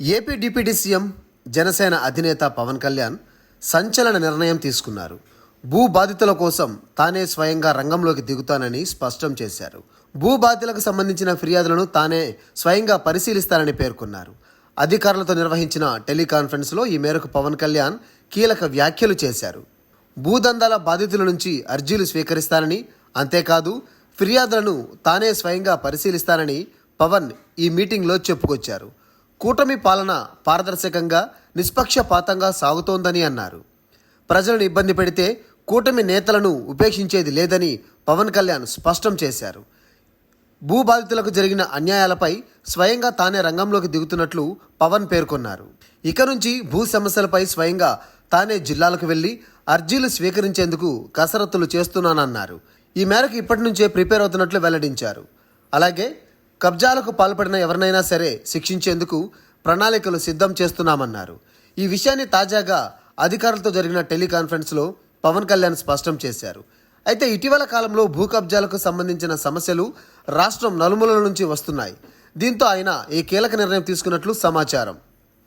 AP deputy CM Janasena అధినేత పవన్ కళ్యాణ్ సంచలన నిర్ణయం తీసుకున్నారు. భూ బాధితుల కోసం తానే స్వయంగా రంగంలోకి దిగుతానని స్పష్టం చేశారు. భూ బాధితులకు సంబంధించిన ఫిర్యాదులను తానే స్వయంగా పరిశీలిస్తానని పేర్కొన్నారు. అధికారులతో నిర్వహించిన టెలికాన్ఫరెన్స్లో ఈ మేరకు పవన్ కళ్యాణ్ కీలక వ్యాఖ్యలు చేశారు. భూదందాల బాధితుల నుంచి అర్జీలు స్వీకరిస్తానని అంతేకాదు ఫిర్యాదులను తానే స్వయంగా పరిశీలిస్తానని పవన్ ఈ మీటింగ్లో చెప్పుకొచ్చారు. కూటమి పాలన పారదర్శకంగా నిష్పక్షపాతంగా సాగుతోందని అన్నారు. ప్రజలను ఇబ్బంది పెడితే కూటమి నేతలను ఉపేక్షించేది లేదని పవన్ కళ్యాణ్ స్పష్టం చేశారు. భూ బాధితులకు జరిగిన అన్యాయాలపై స్వయంగా తానే రంగంలోకి దిగుతున్నట్లు పవన్ పేర్కొన్నారు. ఇక నుంచి భూ సమస్యలపై స్వయంగా తానే జిల్లాలకు వెళ్ళి అర్జీలు స్వీకరించేందుకు కసరత్తులు చేస్తున్నానన్నారు. ఈ మేరకు ఇప్పటి నుంచే ప్రిపేర్ అవుతున్నట్లు వెల్లడించారు. అలాగే కబ్జాలకు పాల్పడిన ఎవరినైనా సరే శిక్షించేందుకు ప్రణాళికలు సిద్ధం చేస్తున్నామన్నారు. ఈ విషయాన్ని తాజాగా అధికారులతో జరిగిన టెలికాన్ఫరెన్స్లో పవన్ కళ్యాణ్ స్పష్టం చేశారు. అయితే ఇటీవల కాలంలో భూ కబ్జాలకు సంబంధించిన సమస్యలు రాష్ట్రం నలుమూలల నుంచి వస్తున్నాయి. దీంతో ఆయన ఈ కీలక నిర్ణయం తీసుకున్నట్లు సమాచారం.